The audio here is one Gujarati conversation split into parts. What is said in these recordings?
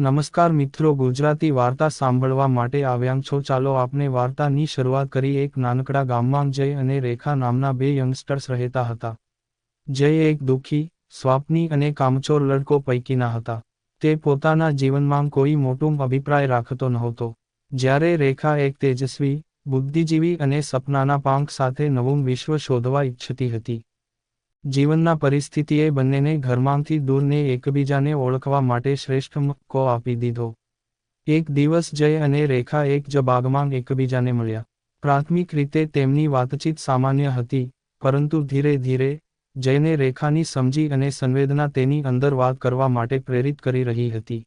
નમસ્કાર મિત્રો, ગુજરાતી વાર્તા સાંભળવા માટે આવ્યા છો. ચાલો આપણે વાર્તાની શરૂઆત કરી એક નાનકડા ગામમાં જય અને રેખા નામના બે યંગસ્ટર્સ રહેતા હતા. જય એક દુઃખી, સ્વાપની અને કામચોર લડકો પૈકીના હતા. તે પોતાના જીવનમાં કોઈ મોટું અભિપ્રાય રાખતો નહોતો. જ્યારે રેખા એક તેજસ્વી, બુદ્ધિજીવી અને સપનાના પાંખ સાથે નવું વિશ્વ શોધવા ઈચ્છતી હતી. જીવનના પરિસ્થિતિએ બંનેને ઘરમાંથી દૂરને એકબીજાને ઓળખવા માટે શ્રેષ્ઠ મક્કો આપી દીધો. એક દિવસ જય અને રેખા એક જ બાગમાં એકબીજાને મળ્યા. પ્રાથમિક રીતે તેમની વાતચીત સામાન્ય હતી, પરંતુ ધીરે ધીરે, જયને રેખાની સમજી અને સંવેદના તેની અંદર વાત કરવા માટે પ્રેરિત કરી રહી હતી.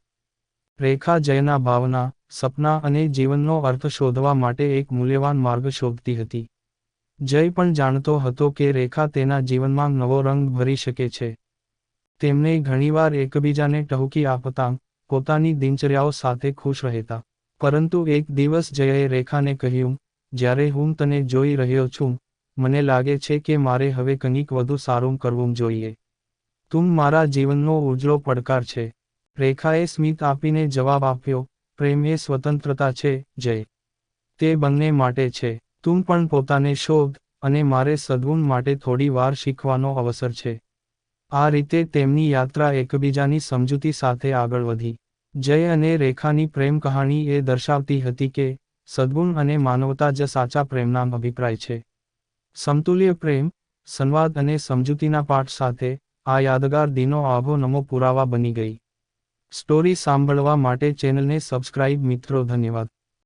રેખા જયના ભાવના, સપના અને જીવનનો અર્થ શોધવા માટે એક મૂલ્યવાન માર્ગ શોધતી હતી. જય પણ જાણતો હતો કે રેખા તેના જીવનમાં નવો રંગ ભરી શકે છે. તેમને ઘણીવાર એકબીજાને ટહુકી આપતા પોતાની દિનચર્યાઓ સાથે ખુશ રહેતા. પરંતુ એક દિવસ જયે રેખાને કહ્યું, જ્યારે હું તને જોઈ રહ્યો છું, મને લાગે છે કે મારે હવે કંઈક વધુ સારું કરવું જોઈએ. તું મારા જીવનનો ઉજળો પડકાર છે. રેખાએ સ્મિત આપીને જવાબ આપ્યો, પ્રેમ એ સ્વતંત્રતા છે, જય. તે બંને માટે છે. તું પણ પોતાને શોધ અને મારે સદ્ગુણ માટે થોડી વાર શીખવાનો અવસર છે. આ રીતે તેમની યાત્રા એકબીજાની સમજૂતી સાથે આગળ વધી. જય અને રેખાની પ્રેમ કહાણી એ દર્શાવતી હતી કે, સદ્ગુણ અને માનવતા જ સાચા પ્રેમના અભિપ્રાય છે. સમતુલ્ય પ્રેમ, સંવાદ અને સમજૂતીના પાઠ સાથે, આ યાદગાર દિનો આભો નમો પુરાવા બની ગઈ. સ્ટોરી સાંભળવા માટે ચેનલને સબસ્ક્રાઇબ મિત્રો, ધન્યવાદ.